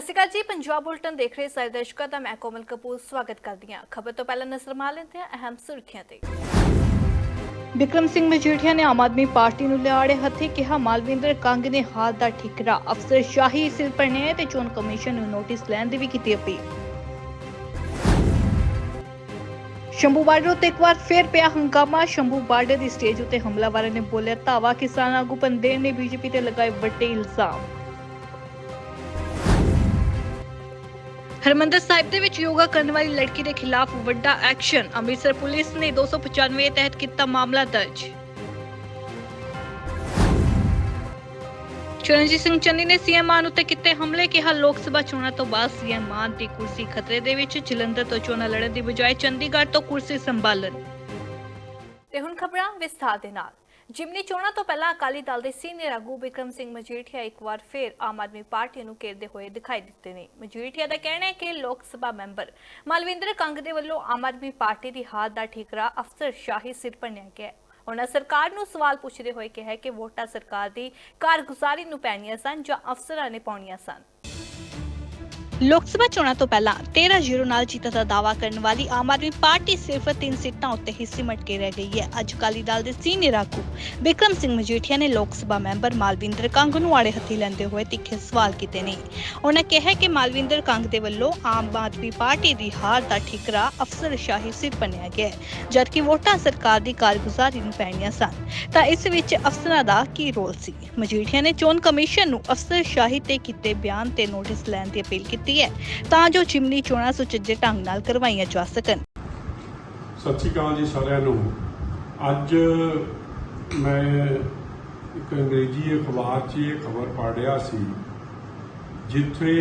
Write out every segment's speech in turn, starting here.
ਸਤਿ ਸ਼੍ਰੀ ਅਕਾਲ ਜੀ, ਪੰਜਾਬ ਬੁਲਟਨ ਦੇਖ ਰਹੇ ਸਾਰੇ ਦਰਸ਼ਕਾਂ ਦਾ ਮੈਂ ਕੋਮਲ ਕਪੂਰ ਸਵਾਗਤ ਕਰਦੀ ਹਾਂ। ਖਬਰ ਤੋਂ ਪਹਿਲਾਂ ਨਜ਼ਰ ਮਾਰ ਲੈਂਦੇ ਹਾਂ ਅਹਿਮ ਸੁਰਖੀਆਂ ਤੇ। ਵਿਕਰਮ ਸਿੰਘ ਮਜੀਠੀਆ ਨੇ ਆਮ ਆਦਮੀ ਪਾਰਟੀ ਨੂੰ ਲਿਆੜੇ ਹੱਥੀ ਕਿਹਾ, ਮਾਲਵਿੰਦਰ ਕੰਗ ਨੇ ਹਾਲ ਦਾ ਠਿਕਰਾ ਅਫਸਰ ਸ਼ਾਹੀ ਸਿਰ ਪਰਨੇ ਤੇ ਚੋਣ ਕਮਿਸ਼ਨ ਨੂੰ ਨੋਟਿਸ ਲੈਣ ਦੀ ਵੀ ਕੀਤੀ ਅਪੀਲ। ਸ਼ੰਭੂ ਬਾਰਡਰ ਉੱਤੇ ਇੱਕ ਵਾਰ ਫੇਰ ਪਿਆ ਹੰਗਾਮਾ। ਸ਼ੰਭੂ ਬਾਰਡਰ ਦੀ ਸਟੇਜ ਉੱਤੇ ਹਮਲਾਵਰਾਂ ਨੇ ਬੋਲਿਆ ਧਾਵਾ। ਕਿਸਾਨ ਆਗੂ ਪੰਦੇਰ ਨੇ ਬੀਜੇਪੀ ਤੇ ਲਗਾਏ ਵੱਡੇ ਇਲਜ਼ਾਮ। ਹਰਮੰਦਰ ਸਾਹਿਬ ਦੇ ਵਿੱਚ ਯੋਗਾ ਕਰਨ ਵਾਲੀ ਲੜਕੀ ਦੇ ਖਿਲਾਫ ਵੱਡਾ ਐਕਸ਼ਨ। ਅੰਮ੍ਰਿਤਸਰ ਪੁਲਿਸ ਨੇ 295 ਤਹਿਤ ਕੀਤਾ ਮਾਮਲਾ ਦਰਜ। ਚਰਨਜੀਤ ਸਿੰਘ ਚੰਨੀ ਨੇ ਸੀਐਮ ਮਾਨ ਉੱਤੇ ਕੀਤੇ ਹਮਲੇ, ਕਿਹਾ ਲੋਕ ਸਭਾ ਚੋਣਾਂ ਤੋਂ ਬਾਅਦ ਸੀਐਮ ਮਾਨ ਦੀ ਕੁਰਸੀ ਖਤਰੇ ਦੇ ਵਿੱਚ, ਜਲੰਧਰ ਤੋਂ ਚੋਣਾਂ ਲੜਨ ਦੀ ਬਜਾਏ ਚੰਡੀਗੜ੍ਹ ਤੋਂ ਕੁਰਸੀ ਸੰਭਾਲਣ। ਤੇ ਹੁਣ ਖਬਰਾਂ ਵਿਸਥਾਰ ਦੇ ਨਾਲ। ਜਿਮਨੀ ਚੋਣਾਂ ਤੋਂ ਪਹਿਲਾਂ ਅਕਾਲੀ ਦਲ ਦੇ ਸੀਨੀਅਰ ਆਗੂ ਬਿਕਰਮ ਸਿੰਘ ਮਜੀਠੀਆ ਇੱਕ ਵਾਰ ਫਿਰ ਆਮ ਆਦਮੀ ਪਾਰਟੀ ਨੂੰ ਘੇਰਦੇ ਹੋਏ ਦਿਖਾਈ ਦਿੱਤੇ ਨੇ ਮਜੀਠੀਆ ਦਾ ਕਹਿਣਾ ਹੈ ਕਿ ਲੋਕ ਸਭਾ ਮੈਂਬਰ ਮਲਵਿੰਦਰ ਕੰਗ ਦੇ ਵੱਲੋਂ ਆਮ ਆਦਮੀ ਪਾਰਟੀ ਦੀ ਹਾਰ ਦਾ ਠਿਕਰਾ ਅਫਸਰ ਸ਼ਾਹੀ ਸਿਰ ਭੰਨਿਆ ਗਿਆ ਹੈ। ਉਹਨਾਂ ਸਰਕਾਰ ਨੂੰ ਸਵਾਲ ਪੁੱਛਦੇ ਹੋਏ ਕਿਹਾ ਕਿ ਵੋਟਾਂ ਸਰਕਾਰ ਦੀ ਕਾਰਗੁਜ਼ਾਰੀ ਨੂੰ ਪੈਣੀਆਂ ਸਨ ਜਾਂ ਅਫਸਰਾਂ ਨੇ ਪਾਉਣੀਆਂ ਸਨ ਲੋਕ ਸਭਾ ਚੋਣਾਂ ਤੋਂ ਪਹਿਲਾਂ 13-0 ਨਾਲ ਜਿੱਤ ਦਾ ਦਾਅਵਾ ਕਰਨ ਵਾਲੀ ਆਮ ਆਦਮੀ ਪਾਰਟੀ ਸਿਰਫ 3 ਸੀਟਾਂ ਉੱਤੇ ਹੀ ਸਿਮਟ ਕੇ ਰਹਿ ਗਈ ਹੈ। ਅੱਜ ਅਕਾਲੀ ਦਲ ਦੇ ਸੀਨੀਅਰ ਆਗੂ ਬਿਕਰਮ ਸਿੰਘ ਮਜੀਠੀਆ ਨੇ ਲੋਕ ਸਭਾ ਮੈਂਬਰ ਮਾਲਵਿੰਦਰ ਕੰਗ ਨੂੰ ਆੜੇ ਹੱਥੀ ਲੈਂਦੇ ਹੋਏ ਤਿੱਖੇ ਸਵਾਲ ਕੀਤੇ ਨੇ। ਉਹਨਾਂ ਕਿਹਾ ਕਿ ਮਾਲਵਿੰਦਰ ਕੰਗ ਦੇ ਵੱਲੋਂ ਆਮ ਆਦਮੀ ਪਾਰਟੀ ਦੀ ਹਾਰ ਦਾ ਠਿਕਰਾ ਅਫਸਰਸ਼ਾਹੀ ਸਿਰ ਪੰਨਿਆ ਗਿਆ ਹੈ, ਜਦਕਿ ਵੋਟਾਂ ਸਰਕਾਰ ਦੀ ਕਾਰਗੁਜ਼ਾਰੀ ਨੂੰ ਪੈਣੀਆਂ ਸਨ। ਤਾਂ ਇਸ ਵਿੱਚ ਅਫਸਰਾਂ ਦਾ ਕੀ ਰੋਲ ਸੀ? ਮਜੀਠੀਆ ਨੇ ਚੋਣ ਕਮਿਸ਼ਨ ਨੂੰ ਅਫਸਰਸ਼ਾਹੀ ਤੇ ਕੀਤੇ ਬਿਆਨ ਤੇ ਨੋਟਿਸ ਲੈਣ ਦੀ ਅਪੀਲ ਕੀਤੀ। ਹੈ ਤਾਂ ਜੋ ਚਿਮਨੀ ਚੋਣਾਂ ਸੁਚੱਜੇ ਢੰਗ ਨਾਲ ਕਰਵਾਈਆਂ ਜਾ ਸਕਣ। ਸਤਿ ਸ਼੍ਰੀ ਅਕਾਲ ਜੀ ਸਾਰਿਆਂ ਨੂੰ। ਅੱਜ ਮੈਂ ਇੱਕ ਅੰਗਰੇਜ਼ੀ ਅਖਬਾਰ 'ਚ ਇਹ ਖਬਰ ਪੜ੍ਹ ਰਿਹਾ ਸੀ, ਜਿੱਥੇ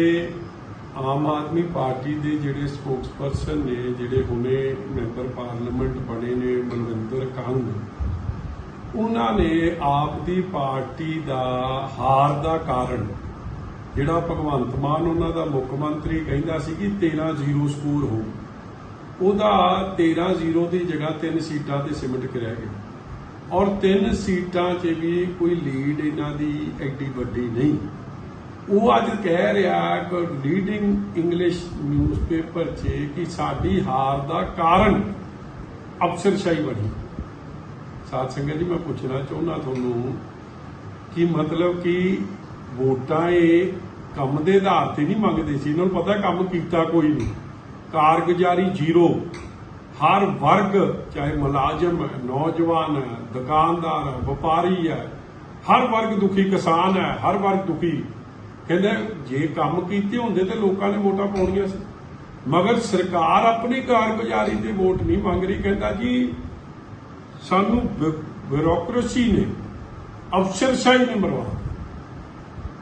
ਆਮ ਆਦਮੀ ਪਾਰਟੀ ਦੇ ਜਿਹੜੇ ਸਪੋਕਸਪਰਸਨ ਨੇ, ਜਿਹੜੇ ਹੁਣੇ ਮੈਂਬਰ ਪਾਰਲੀਮੈਂਟ ਬਣੇ ਨੇ ਮਨਵਿੰਦਰ ਕੰਗ, ਉਹਨਾਂ ਨੇ ਆਪ ਦੀ ਪਾਰਟੀ ਦਾ ਹਾਰ ਦਾ ਕਾਰਨ ਜਿਹੜਾ ਭਗਵੰਤ ਮਾਨ ਉਹਨਾਂ ਦਾ ਮੁੱਖ ਮੰਤਰੀ ਕਹਿੰਦਾ ਸੀ ਕਿ 13-0 ਸਕੋਰ ਹੋ ਉਹਦਾ 13-0 ਦੀ ਜਗ੍ਹਾ ਤਿੰਨ ਸੀਟਾਂ ਤੇ ਸਿਮਟ ਕੇ ਰਹਿ ਗਿਆ ਔਰ ਤਿੰਨ ਸੀਟਾਂ 'ਚ ਵੀ ਕੋਈ ਲੀਡ ਇਹਨਾਂ ਦੀ ਐਡੀ ਵੱਡੀ ਨਹੀਂ। ਉਹ ਅੱਜ ਕਹਿ ਰਿਹਾ ਕਿ ਲੀਡਿੰਗ ਇੰਗਲਿਸ਼ ਨਿਊਜ਼ਪੇਪਰ 'ਚ ਕਿ ਸਾਡੀ ਹਾਰ ਦਾ ਕਾਰਨ ਅਫਸਰਸ਼ਾਹੀ ਬਣੀ। ਸਾਧ ਸੰਗਤ ਜੀ, ਮੈਂ ਪੁੱਛਣਾ ਚਾਹੁੰਦਾ ਤੁਹਾਨੂੰ ਕਿ ਮਤਲਬ ਕਿ ਵੋਟਾਂ ਇਹ ਕੰਮ ਦੇ ਆਧਾਰ ਤੇ ਨਹੀਂ ਮੰਗਦੇ ਸੀ। ਇਹਨਾਂ ਨੂੰ ਪਤਾ ਕੰਮ ਕੀਤਾ ਕੋਈ ਨਹੀਂ। ਕਾਰਗੁਜ਼ਾਰੀ ਜ਼ੀਰੋ। ਹਰ ਵਰਗ, ਚਾਹੇ ਮੁਲਾਜ਼ਮ ਹੈ, ਨੌਜਵਾਨ ਹੈ, ਦੁਕਾਨਦਾਰ ਹੈ, ਵਪਾਰੀ ਹੈ, ਹਰ ਵਰਗ ਦੁਖੀ, ਕਿਸਾਨ ਹੈ, ਹਰ ਵਰਗ ਦੁਖੀ। ਕਹਿੰਦੇ ਜੇ ਕੰਮ ਕੀਤੇ ਹੁੰਦੇ ਤੇ ਲੋਕਾਂ ਨੇ ਵੋਟਾਂ ਪਾਉਣੀਆਂ ਸੀ। ਮਗਰ ਸਰਕਾਰ ਆਪਣੀ ਕਾਰਗੁਜ਼ਾਰੀ ਤੇ ਵੋਟ ਨਹੀਂ ਮੰਗ ਰਹੀ। ਕਹਿੰਦਾ ਜੀ, ਸਾਨੂੰ ਬਿਊਰੋਕ੍ਰੇਸੀ ਨੇ, ਅਫਸਰਸ਼ਾਹੀ ਨੇ ਮਰਵਾ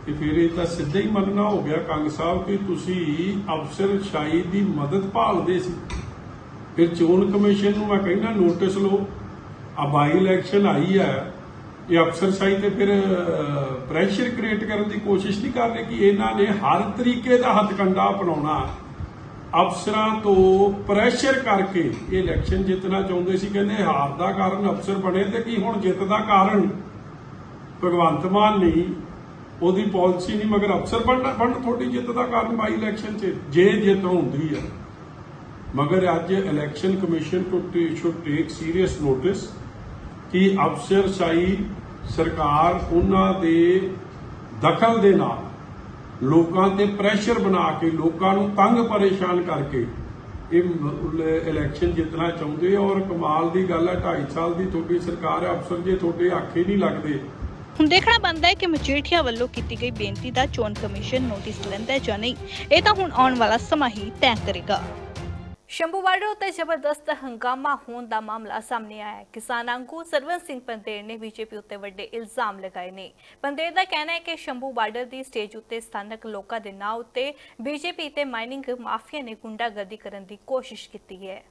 ਕਿ ਫਿਰ ਇਹ ਤਾਂ ਸਿੱਧਾ ਹੀ ਮੰਨਣਾ ਹੋ ਗਿਆ ਕੰਗ ਸਾਹਿਬ ਕਿ ਤੁਸੀਂ ਅਫਸਰਸ਼ਾਹੀ ਦੀ ਮਦਦ ਭਾਲਦੇ ਸੀ। ਫਿਰ ਚੋਣ ਕਮਿਸ਼ਨ ਨੂੰ ਮੈਂ ਕਹਿੰਦਾ, ਨੋਟਿਸ ਲਓ, ਆ ਬਾਈ ਇਲੈਕਸ਼ਨ ਆਈ ਹੈ। ਇਹ ਅਫਸਰਸ਼ਾਹੀ ਤੇ ਫਿਰ ਪ੍ਰੈਸ਼ਰ ਕ੍ਰੀਏਟ ਕਰਨ ਦੀ ਕੋਸ਼ਿਸ਼ ਨਹੀਂ ਕਰ ਰਹੇ ਕਿ ਇਹਨਾਂ ਨੇ ਹਰ ਤਰੀਕੇ ਦਾ ਹੱਥਕੰਡਾ ਅਪਣਾਉਣਾ। ਅਫਸਰਾਂ ਤੋਂ ਪ੍ਰੈਸ਼ਰ ਕਰਕੇ ਇਹ ਇਲੈਕਸ਼ਨ ਜਿੱਤਣਾ ਚਾਹੁੰਦੇ ਸੀ, ਕਹਿੰਦੇ ਹਾਰ ਦਾ ਕਾਰਨ ਅਫਸਰ ਬਣੇ ਤੇ ਕੀ ਹੁਣ ਜਿੱਤ ਦਾ ਕਾਰਨ? ਭਗਵੰਤ ਮਾਨ ਨਹੀਂ। ਉਹਦੀ ਪਾਲਿਸੀ ਨਹੀਂ, ਮਗਰ ਅਫਸਰ ਬਣਨਾ ਬਣ ਤੁਹਾਡੀ ਜਿੱਤ ਦਾ ਕਾਰਨ ਬਾਈ ਇਲੈਕਸ਼ਨ 'ਚ ਜੇ ਜਿੱਤ ਹੁੰਦੀ ਹੈ। ਮਗਰ ਅੱਜ election commission too should take serious notice ਕਿ ਅਫਸਰਸ਼ਾਹੀ ਸਰਕਾਰ ਉਹਨਾਂ ਦੇ ਦਖਲ ਦੇ ਨਾਲ ਲੋਕਾਂ ਤੇ ਪ੍ਰੈਸ਼ਰ ਬਣਾ ਕੇ ਲੋਕਾਂ ਨੂੰ ਤੰਗ ਪਰੇਸ਼ਾਨ ਕਰਕੇ ਇਹ ਇਲੈਕਸ਼ਨ ਜਿੱਤਣਾ ਚਾਹੁੰਦੇ ਔਰ ਕਮਾਲ ਦੀ ਗੱਲ ਹੈ 2.5 ਸਾਲ ਦੀ ਤੁਹਾਡੀ ਸਰਕਾਰ ਹੈ, ਅਫਸਰ ਜੇ ਤੁਹਾਡੇ ਆਖੇ ਨਹੀਂ ਲੱਗਦੇ ਹੁਣ ਦੇਖਣਾ ਬਣਦਾ ਹੈ ਕਿ ਮਜੀਠੀਆ ਵੱਲੋਂ ਕੀਤੀ ਗਈ ਬੇਨਤੀ ਦਾ ਚੋਣ ਕਮਿਸ਼ਨ ਨੋਟਿਸ ਲੈਂਦਾ ਹੈ ਜਾਂ ਨਹੀਂ। ਇਹ ਤਾਂ ਹੁਣ ਆਉਣ ਵਾਲਾ ਸਮਾਂ ਹੀ ਤੈਅ ਕਰੇਗਾ। ਸ਼ੰਭੂ ਬਾਰਡਰ ਉੱਤੇ ਜ਼ਬਰਦਸਤ ਹੰਗਾਮਾ ਹੋਣ ਦਾ ਮਾਮਲਾ ਸਾਹਮਣੇ ਆਇਆ ਹੈ। ਕਿਸਾਨ ਆਗੂ ਸਰਵਨ ਸਿੰਘ ਪੰਦੇਰ ਨੇ ਬੀਜੇਪੀ ਉੱਤੇ ਵੱਡੇ ਇਲਜ਼ਾਮ ਲਗਾਏ ਨੇ। ਪੰਦੇਰ ਦਾ ਕਹਿਣਾ ਹੈ ਕਿ ਸ਼ੰਭੂ ਬਾਰਡਰ ਦੀ ਸਟੇਜ ਉੱਤੇ ਸਥਾਨਕ ਲੋਕਾਂ ਦੇ ਨਾਂ ਉੱਤੇ ਬੀਜੇਪੀ ਤੇ ਮਾਈਨਿੰਗ ਮਾਫੀਆ ਨੇ ਗੁੰਡਾਗਰਦੀ ਕਰਨ ਦੀ ਕੋਸ਼ਿਸ਼ ਕੀਤੀ ਹੈ।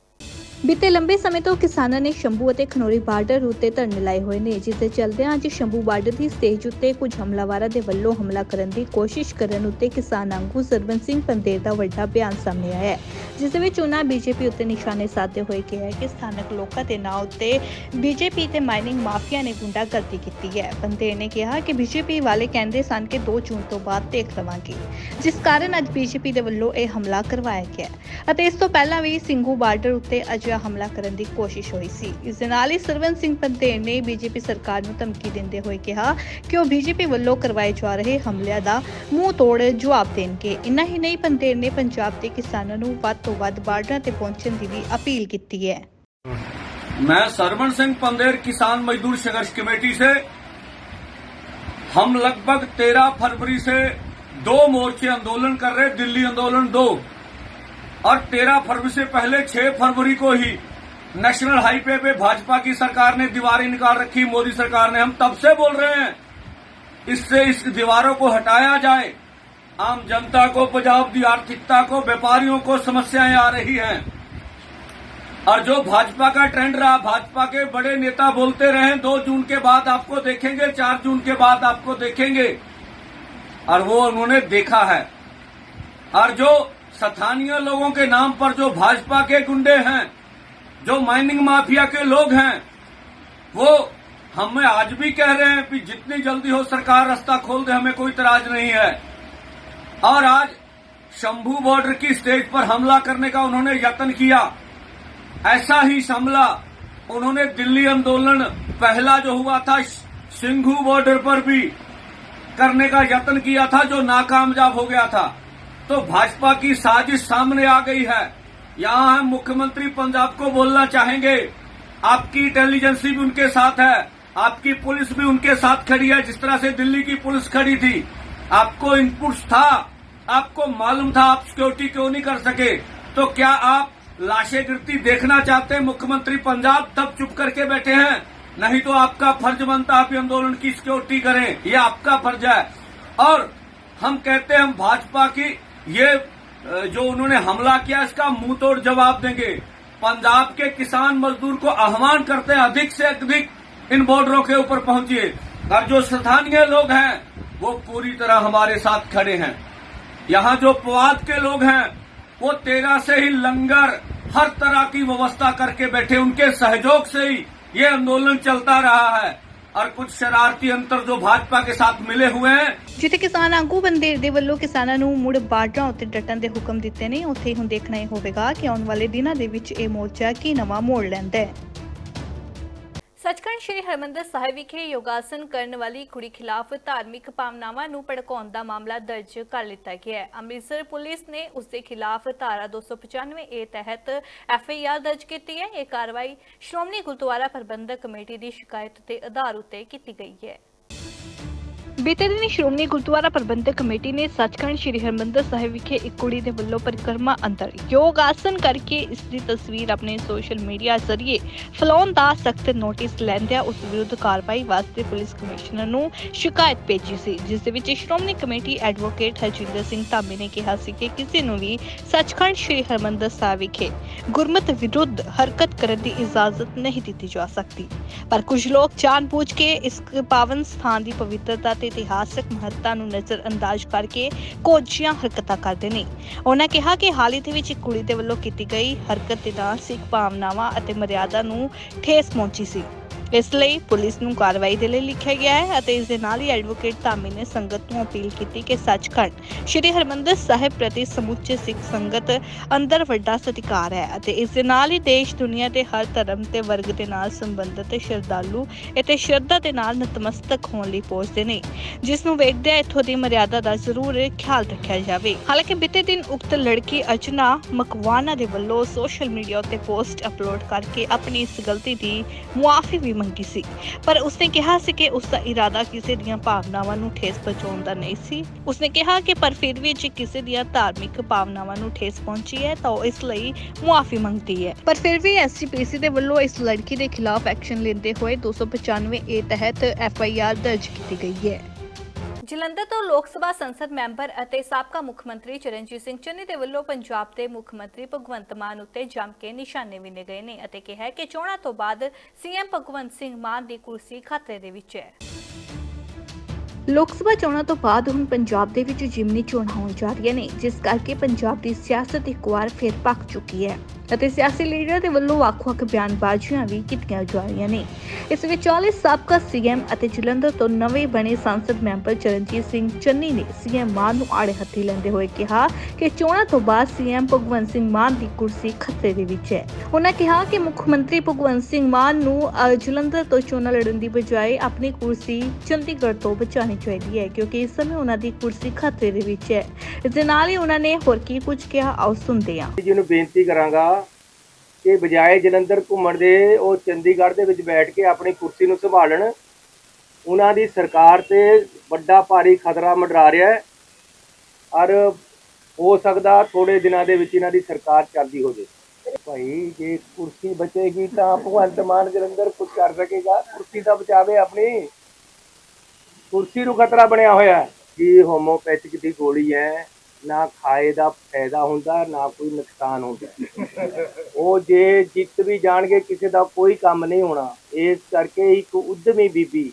ਬੀਤੇ ਲੰਬੇ ਸਮੇਂ ਤੋਂ ਕਿਸਾਨਾਂ ਨੇ ਸ਼ੰਭੂ ਅਤੇ ਖਨੋਰੀ ਬਾਰਡਰ ਉੱਤੇ ਧਰਨੇ ਲਾਏ ਹੋਏ ਨੇ, ਜਿਸ ਦੇ ਚੱਲਦਿਆਂ ਅੱਜ ਸ਼ੰਭੂ ਬਾਰਡਰ ਦੀ ਸਟੇਜ ਉੱਤੇ ਕੁਝ ਹਮਲਾਵਰਾਂ ਦੇ ਵੱਲੋਂ ਹਮਲਾ ਕਰਨ ਦੀ ਕੋਸ਼ਿਸ਼ ਕਰਨ ਉੱਤੇ ਕਿਸਾਨ ਆਗੂ ਸਰਬਨ ਸਿੰਘ ਪੰਦੇਰ ਦਾ ਵੱਡਾ ਬਿਆਨ ਸਾਹਮਣੇ ਆਇਆ ਹੈ, ਜਿਸ ਦੇ ਵਿੱਚ ਉਹਨਾਂ ਬੀਜੇਪੀ ਉੱਤੇ ਨਿਸ਼ਾਨੇ ਸਾਧਦੇ ਹੋਏ ਕਿਹਾ ਕਿ ਸਥਾਨਕ ਲੋਕਾਂ ਦੇ ਨਾਂ ਉੱਤੇ ਬੀਜੇਪੀ ਤੇ ਮਾਈਨਿੰਗ ਮਾਫੀਆ ਨੇ ਗੁੰਡਾਗਰਦੀ ਕੀਤੀ ਹੈ। ਪੰਦੇਰ ਨੇ ਕਿਹਾ ਕਿ ਬੀਜੇਪੀ ਵਾਲੇ ਕਹਿੰਦੇ ਸਨ ਕਿ 2 ਜੂਨ ਤੋਂ ਬਾਅਦ ਦੇਖ ਲਵਾਂਗੇ, ਜਿਸ ਕਾਰਨ ਅੱਜ ਬੀਜੇਪੀ ਦੇ ਵੱਲੋਂ ਇਹ ਹਮਲਾ ਕਰਵਾਇਆ ਗਿਆ ਅਤੇ ਇਸ ਤੋਂ ਪਹਿਲਾਂ ਵੀ ਸਿੰਘੂ ਬਾਰਡਰ ਉੱਤੇ ਅਜਿਹਾ ਹਮਲਾ ਕਰਨ ਦੀ ਕੋਸ਼ਿਸ਼ ਹੋਈ ਸੀ ਇਸ ਦੇ ਨਾਲ ਹੀ ਸਰਵਨ ਸਿੰਘ ਪੰਤੇਰ ਨੇ ਬੀਜੇਪੀ ਸਰਕਾਰ ਨੂੰ ਧਮਕੀ ਦਿੰਦੇ ਹੋਏ ਕਿਹਾ ਕਿ ਉਹ ਬੀਜੇਪੀ ਵੱਲੋਂ ਕਰਵਾਏ ਜਾ ਰਹੇ ਹਮਲਿਆਂ ਦਾ ਮੂੰਹ ਤੋੜ ਜਵਾਬ ਦੇਣਗੇ ਇੰਨਾ ਹੀ ਨਹੀਂ ਪੰਤੇਰ ਨੇ ਪੰਜਾਬ ਦੇ ਕਿਸਾਨਾਂ ਨੂੰ ਵੱਧ ਤੋਂ ਵੱਧ ਬਾਰਡਰਾਂ ਤੇ ਪਹੁੰਚਣ ਦੀ ਵੀ ਅਪੀਲ ਕੀਤੀ ਹੈ मैं सरवण सिंह पंदेर किसान मजदूर संघर्ष कमेटी से हम लगभग 13 फरवरी से दो मोर्चे आंदोलन कर रहे दिल्ली आंदोलन दो और 13 फरवरी से पहले 6 फरवरी को ही नेशनल हाईवे पे भाजपा की सरकार ने दीवारें निकाल रखी, मोदी सरकार ने। हम तब से बोल रहे हैं, इससे इस दीवारों को हटाया जाए। आम जनता को पंजाब की आर्थिकता को, व्यापारियों को समस्याएँ आ रही हैं। और जो भाजपा का ट्रेंड रहा, भाजपा के बड़े नेता बोलते रहे, दो जून के बाद आपको देखेंगे, चार जून के बाद आपको देखेंगे। और वो उन्होंने देखा है। और जो स्थानीय लोगों के नाम पर जो भाजपा के गुंडे हैं, जो माइनिंग माफिया के लोग हैं, वो हमें आज भी कह रहे हैं कि जितनी जल्दी हो सरकार रास्ता खोल दे, हमें कोई इतराज नहीं है। और आज शंभू बॉर्डर की स्टेज पर हमला करने का उन्होंने यत्न किया। ऐसा ही हमला उन्होंने दिल्ली आंदोलन पहला जो हुआ था, सिंघू बॉर्डर पर भी करने का यत्न किया था, जो नाकामयाब हो गया था। तो भाजपा की साजिश सामने आ गई है। यहाँ हम मुख्यमंत्री पंजाब को बोलना चाहेंगे। आपकी इंटेलिजेंसी भी उनके साथ है। आपकी पुलिस भी उनके साथ खड़ी है। जिस तरह से दिल्ली की पुलिस खड़ी थी, आपको इनपुट्स था, आपको मालूम था आप सिक्योरिटी क्यों नहीं कर सके। तो क्या आप लाशें गिरती देखना चाहते हैं? मुख्यमंत्री पंजाब तब चुप करके बैठे हैं। नहीं तो आपका फ़र्ज़ बनता आप आंदोलन की सिक्योरिटी करें। ये आपका फ़र्ज़ है। और हम कहते हैं हम भाजपा की ये जो उन्होंने हमला किया, इसका मुँह तोड़ जवाब देंगे। पंजाब के किसान मजदूर को आह्वान करते हैं, अधिक से अधिक इन बॉर्डरों के ऊपर पहुंचिए। और जो स्थानीय लोग हैं, वो पूरी तरह हमारे साथ खड़े हैं। यहाँ जो पवाद के लोग हैं, वो तेरह से ही लंगर, हर तरह की व्यवस्था करके बैठे, उनके सहयोग से ही ये आंदोलन चलता रहा है। ਔਰ ਕੁਝ ਸ਼ਰਾਰਤੀ ਅੰਤਰ ਜੋ ਭਾਜਪਾ ਕੇ ਸਾਥ ਮਿਲੇ ਹੋਏ ਹਨ ਜਿੱਥੇ ਕਿਸਾਨ ਆਗੂ ਬੰਦੇਰ ਦੇ ਵੱਲੋਂ ਕਿਸਾਨਾਂ ਨੂੰ ਮੁੜ ਬਾਰਡਰਾਂ ਉੱਤੇ ਡਟਣ ਦੇ ਹੁਕਮ ਦਿੱਤੇ ਨੇ, ਉੱਥੇ ਹੁਣ ਦੇਖਣਾ ਇਹ ਹੋਵੇਗਾ ਕਿ ਆਉਣ ਵਾਲੇ ਦਿਨਾਂ ਦੇ ਵਿੱਚ ਇਹ ਮੋਰਚਾ ਕੀ ਨਵਾਂ ਮੋੜ ਲੈਂਦਾ ਹੈ। ਸੱਚਖੰਡ ਸ੍ਰੀ ਹਰਮੰਦਰ ਸਾਹਿਬ ਵਿਖੇ ਯੋਗਾਸਨ ਕਰਨ ਵਾਲੀ ਕੁੜੀ ਖਿਲਾਫ ਧਾਰਮਿਕ ਭਾਵਨਾਵਾਂ ਨੂੰ ਭੜਕਾਉਣ ਦਾ ਮਾਮਲਾ ਦਰਜ ਕਰ ਲਿੱਤਾ ਗਿਆ ਹੈ। ਅੰਮ੍ਰਿਤਸਰ ਪੁਲਿਸ ਨੇ ਉਸ ਦੇ ਖਿਲਾਫ ਧਾਰਾ 295 ਏ ਤਹਿਤ ਐਫ ਆਈ ਆਰ ਦਰਜ ਕੀਤੀ ਹੈ। ਇਹ ਕਾਰਵਾਈ ਸ਼੍ਰੋਮਣੀ ਗੁਰਦੁਆਰਾ ਪ੍ਰਬੰਧਕ ਕਮੇਟੀ ਦੀ ਸ਼ਿਕਾਇਤ ਦੇ ਆਧਾਰ ਉੱਤੇ ਕੀਤੀ ਗਈ ਹੈ। ਬੀਤੇ ਦਿਨ ਸ਼੍ਰੋਮਣੀ ਗੁਰਦੁਆਰਾ ਪ੍ਰਬੰਧਕ ਕਮੇਟੀ ਨੇ ਸੱਚਖੰਡ ਸ੍ਰੀ ਹਰਮੰਦਰ ਸਾਹਿਬ ਵਿਖੇ ਇੱਕ ਕੁੜੀ ਦੇ ਵੱਲੋਂ ਪਰਿਕਰਮਾ ਅੰਦਰ ਯੋਗ ਆਸਨ ਕਰਕੇ ਇਸ ਦੀ ਤਸਵੀਰ ਆਪਣੇ ਸੋਸ਼ਲ ਮੀਡੀਆ ਜ਼ਰੀਏ ਫੈਲਾਉਣ ਦਾ ਸਖਤ ਨੋਟਿਸ ਲੈਂਦਿਆਂ ਉਸ ਵਿਰੁੱਧ ਕਾਰਵਾਈ ਵਾਸਤੇ ਪੁਲਿਸ ਕਮਿਸ਼ਨਰ ਨੂੰ ਸ਼ਿਕਾਇਤ ਭੇਜੀ ਸੀ, ਜਿਸ ਦੇ ਵਿੱਚ ਸ਼੍ਰੋਮਣੀ ਕਮੇਟੀ ਐਡਵੋਕੇਟ ਹਰਜਿੰਦਰ ਸਿੰਘ ਧਾਮੀ ਨੇ ਕਿਹਾ ਸੀ ਕਿ ਕਿਸੇ ਨੂੰ ਵੀ ਸੱਚਖੰਡ ਸ੍ਰੀ ਹਰਮੰਦਰ ਸਾਹਿਬ ਵਿਖੇ ਗੁਰਮਤ ਵਿਰੁੱਧ ਹਰਕਤ ਕਰਨ ਦੀ ਇਜਾਜ਼ਤ ਨਹੀਂ ਦਿੱਤੀ ਜਾ ਸਕਦੀ। ਪਰ ਕੁਝ ਲੋਕ ਜਾਣਬੁੱਝ ਕੇ ਇਸ ਪਾਵਨ ਸਥਾਨ ਦੀ ਪਵਿੱਤਰਤਾ ਤੇ ਇਤਿਹਾਸਕ ਮਹੱਤਤਾ ਨੂੰ ਨਜ਼ਰਅੰਦਾਜ਼ ਕਰਕੇ ਕੋਝੀਆਂ ਹਰਕਤਾਂ ਕਰਦੇ ਨੇ। ਉਹਨਾਂ ਕਿਹਾ ਕਿ ਹਾਲ ਹੀ ਦੇ ਵਿੱਚ ਇੱਕ ਕੁੜੀ ਦੇ ਵੱਲੋਂ ਕੀਤੀ ਗਈ ਹਰਕਤ ਦੇ ਨਾਲ ਸਿੱਖ ਭਾਵਨਾਵਾਂ ਅਤੇ ਮਰਿਆਦਾ ਨੂੰ ਠੇਸ ਪਹੁੰਚੀ ਸੀ। ਇਸ ਲਈ ਪੁਲਿਸ ਨੂੰ ਕਾਰਵਾਈ ਦੇ ਲਈ ਲਿਖਿਆ ਗਿਆ ਹੈ ਅਤੇ ਇਸ ਦੇ ਨਾਲ ਹੀ ਐਡਵੋਕੇਟ ਧਾਮੀ ਨੇ ਸੰਗਤ ਨੂੰ ਅਪੀਲ ਕੀਤੀ ਕਿ ਸੱਚਖੰਡ ਸ੍ਰੀ ਹਰਮੰਦਰ ਸਾਹਿਬ ਪ੍ਰਤੀ ਸਮੁੱਚੇ ਸਿੱਖ ਸੰਗਤ ਅੰਦਰ ਵੱਡਾ ਸਤਿਕਾਰ ਹੈ ਅਤੇ ਇਸ ਦੇ ਨਾਲ ਹੀ ਦੇਸ਼, ਦੁਨੀਆ ਦੇ ਹਰ ਧਰਮ ਤੇ ਵਰਗ ਦੇ ਨਾਲ ਸੰਬੰਧਿਤ ਸ਼ਰਧਾਲੂ ਅਤੇ ਸ਼ਰਧਾ ਦੇ ਨਾਲ ਨਤਮਸਤਕ ਹੋਣ ਲਈ ਪਹੁੰਚਦੇ ਨੇ, ਜਿਸ ਨੂੰ ਵੇਖਦਿਆਂ ਇੱਥੋਂ ਦੀ ਮਰਿਆਦਾ ਦਾ ਜ਼ਰੂਰ ਖਿਆਲ ਰੱਖਿਆ ਜਾਵੇ। ਹਾਲਾਂਕਿ ਬੀਤੇ ਦਿਨ ਉਕਤ ਲੜਕੀ ਅਰਚਨਾ ਮਕਵਾਨਾ ਦੇ ਵੱਲੋਂ ਸੋਸ਼ਲ ਮੀਡੀਆ ਉੱਤੇ ਪੋਸਟ ਅਪਲੋਡ ਕਰਕੇ ਆਪਣੀ ਇਸ ਗਲਤੀ ਦੀ ਮੁਆਫੀ ਵੀ ਮੰਗੀ ਸੀ, ਪਰ ਉਸਨੇ ਕਿਹਾ ਸੀ ਕਿ ਉਸ ਦਾ ਇਰਾਦਾ ਕਿਸੇ ਦੀਆਂ ਭਾਵਨਾਵਾਂ ਨੂੰ ਠੇਸ ਪਹੁੰਚਾਉਣ ਦਾ ਨਹੀਂ ਸੀ। ਉਸਨੇ ਕਿਹਾ ਕਿ ਪਰ ਫਿਰ ਵੀ ਜੇ ਕਿਸੇ ਦੀਆਂ ਧਾਰਮਿਕ ਭਾਵਨਾਵਾਂ ਨੂੰ ਠੇਸ ਪਹੁੰਚੀ ਹੈ, ਤਾਂ ਉਹ ਇਸ ਲਈ ਮੁਆਫੀ ਮੰਗਦੀ ਹੈ। ਪਰ ਫਿਰ ਵੀ ਐਸਜੀਪੀਸੀ ਦੇ ਵੱਲੋਂ ਇਸ ਲੜਕੀ ਦੇ ਖਿਲਾਫ ਐਕਸ਼ਨ ਲੈਂਦੇ ਹੋਏ 295 ਏ ਤਹਿਤ ਐਫ ਆਈ ਆਰ ਦਰਜ ਕੀਤੀ ਗਈ ਹੈ। ਜਲੰਧਰ ਤੋਂ ਲੋਕ ਸਭਾ ਸੰਸਦ ਮੈਂਬਰ ਅਤੇ ਸਾਬਕਾ ਮੁੱਖ ਮੰਤਰੀ ਚਰਨਜੀਤ ਸਿੰਘ ਚੰਨੀ ਦੇ ਵੱਲੋਂ ਪੰਜਾਬ ਦੇ ਮੁੱਖ ਮੰਤਰੀ ਭਗਵੰਤ ਮਾਨ ਉੱਤੇ ਜੰਮ ਕੇ ਨਿਸ਼ਾਨੇ ਵਿੰਨੇ ਗਏ ਨੇ ਅਤੇ ਕਿਹਾ ਕਿ ਚੋਣਾਂ ਤੋਂ ਬਾਅਦ ਸੀਐਮ ਭਗਵੰਤ ਸਿੰਘ ਮਾਨ ਦੀ ਕੁਰਸੀ ਖਤਰੇ ਦੇ ਵਿੱਚ ਹੈ। ਲੋਕ ਸਭਾ ਚੋਣਾਂ ਤੋਂ ਬਾਅਦ ਹੁਣ ਪੰਜਾਬ ਦੇ ਵਿੱਚ ਜਿਮਨੀ ਚੋਣਾਂ ਹੋਣ ਜਾ ਰਹੀਆਂ ਨੇ, ਜਿਸ ਕਰਕੇ ਪੰਜਾਬ ਦੀ ਸਿਆਸਤ ਇੱਕ ਵਾਰ ਫਿਰ ਪੱਕ ਚੁੱਕੀ ਹੈ। ਅਤੇ ਸਿਆਸੀ ਲੀਡਰਾਂ ਦੇ ਵੱਲੋਂ ਵੱਖ-ਵੱਖ ਬਿਆਨਬਾਜ਼ੀਆਂ ਵੀ ਕੀਤੀਆਂ ਜਾ ਰਹੀਆਂ ਨੇ। ਇਸ ਵਿਚਾਲੇ ਸਾਬਕਾ ਸੀਐਮ ਅਤੇ ਜਲੰਧਰ ਤੋਂ ਨਵੇਂ ਬਣੇ ਸੰਸਦ ਮੈਂਬਰ ਚਰਨਜੀਤ ਸਿੰਘ ਚੰਨੀ ਨੇ ਸੀਐਮ ਮਾਨ ਨੂੰ ਆੜੇ ਹੱਥੀ ਲੈਂਦੇ ਹੋਏ ਕਿਹਾ ਕਿ ਚੋਣਾਂ ਤੋਂ ਬਾਅਦ ਸੀਐਮ ਭਗਵੰਤ ਸਿੰਘ ਮਾਨ ਦੀ ਕੁਰਸੀ ਖਤਰੇ ਦੇ ਵਿੱਚ ਹੈ। ਉਹਨਾਂ ਕਿਹਾ ਕਿ ਮੁੱਖ ਮੰਤਰੀ ਭਗਵੰਤ ਸਿੰਘ ਮਾਨ ਨੂੰ ਜਲੰਧਰ ਤੋਂ ਚੋਣਾਂ ਲੜਨ ਦੀ ਬਜਾਏ ਆਪਣੀ ਕੁਰਸੀ ਚੰਡੀਗੜ੍ਹ ਤੋਂ ਬਚਾਉਣੀ ਚਾਹੀਦੀ ਹੈ, ਕਿਉਂਕਿ ਇਸ ਸਮੇਂ ਉਹਨਾਂ ਦੀ ਕੁਰਸੀ ਖਤਰੇ ਦੇ ਵਿੱਚ ਹੈ। ਇਸ ਦੇ ਨਾਲ ਹੀ ਉਹਨਾਂ ਨੇ ਹੋਰ ਕੀ ਕੁਝ ਕਿਹਾ, ਆਓ ਸੁਣਦੇ ਹਾਂ। ਜੀ ਨੂੰ ਬੇਨਤੀ ਕਰਾਂਗਾ ਕਿ ਬਜਾਏ ਜਲੰਧਰ ਘੁੰਮਣ ਦੇ ਉਹ ਚੰਡੀਗੜ੍ਹ ਦੇ ਵਿੱਚ ਬੈਠ ਕੇ ਆਪਣੀ ਕੁਰਸੀ ਨੂੰ ਸੰਭਾਲਣ, ਉਹਨਾਂ ਦੀ ਸਰਕਾਰ ਤੇ ਵੱਡਾ ਭਾਰੀ ਖਤਰਾ ਮੰਡਰਾ ਰਿਹਾ ਹੈ। ਔਰ ਹੋ ਸਕਦਾ ਥੋੜੇ ਦਿਨਾਂ ਦੇ ਵਿੱਚ ਇਹਨਾਂ ਦੀ ਸਰਕਾਰ ਚੱਲਦੀ ਹੋ ਜੇ ਭਾਈ, ਜੇ ਕੁਰਸੀ ਬਚੇਗੀ ਤਾਂ ਭਗਵੰਤ ਮਾਨ ਜਲੰਧਰ ਕੁਝ ਕਰ ਸਕੇਗਾ। ਕੁਰਸੀ ਤਾਂ ਬਚਾਵੇ ਆਪਣੀ। ਕੁਰਸੀ ਨੂੰ ਖਤਰਾ ਬਣਿਆ ਹੋਇਆ ਹੈ। ਕਿ ਹੋਮੋਪੈਥਿਕ ਦੀ ਗੋਲੀ ਹੈ। ਨਾ ਖਾਏ ਦਾ ਫਾਇਦਾ ਹੁੰਦਾ ਨਾ ਕੋਈ ਨੁਕਸਾਨ ਹੁੰਦਾ। ਉਹ ਜੇ ਜਿੱਤ ਵੀ ਜਾਣਗੇ ਕਿਸੇ ਦਾ ਕੋਈ ਕੰਮ ਨਹੀਂ ਹੋਣਾ। ਇਸ ਕਰਕੇ ਇੱਕ ਉਦਮੀ ਬੀਬੀ